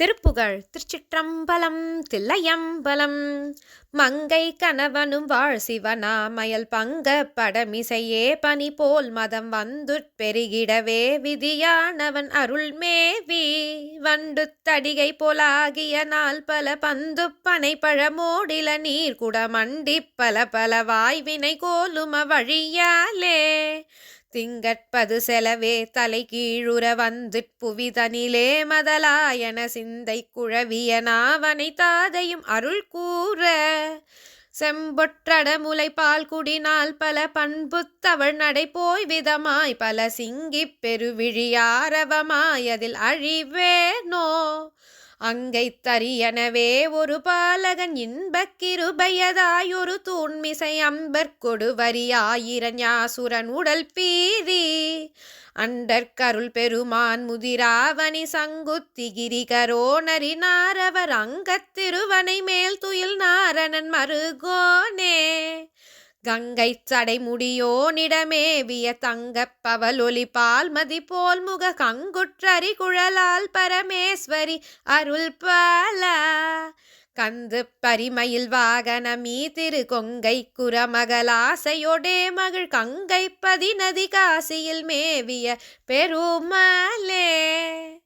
திருப்புகழ் திருச்சிற்றம்பலம் தில்லையம்பலம். மங்கை கணவனும் வாழ் சிவனாமயல் பங்க படமிசையே பனி போல் மதம் வந்துற் பெருகிடவே விதியானவன் அருள்மேவி. வண்டு தடிகை போலாகிய நாள் பல பந்து பனை பழமோடில நீர் குடமண்டி பல பல வாய்வினை கோலும வழியாலே. திங்கட்பது செலவே தலை கீழுற வந்து புவிதனிலே மதலாயன சிந்தை குழவிய நாவனை தாதையும் அருள் கூற. செம்பொற்றட முளைப்பால் குடினால் பல பண்புத்தவள் நடை போய் விதமாய் பல சிங்கிப் பெருவிழியாரவமாய் அதில் அழிவேனோ. அங்கை தரியனவே ஒரு பாலகன் இன்பக் தூண்மிசை அம்பர் கொடுவரியாயிர ஞாசுரன் உடல் பீதி. அண்டற்கருள் பெருமான் முதிராவணி சங்குத்திகிரிகரோ நரினாரவர் அங்கத்திருவனை மேல் துயில் நாரணன் மருகோனே. கங்கை சடை முடியோனிடமேவிய தங்கப் பவலொலி பால்மதி போல் முக கங்குற்றரி குழலால் பரமேஸ்வரி அருள் பால. கந்து பரிமயில் வாகனமீ திரு கொங்கை குரமகலாசையொடே மகிழ் கங்கை பதிநதி காசியில் மேவிய பெருமலே.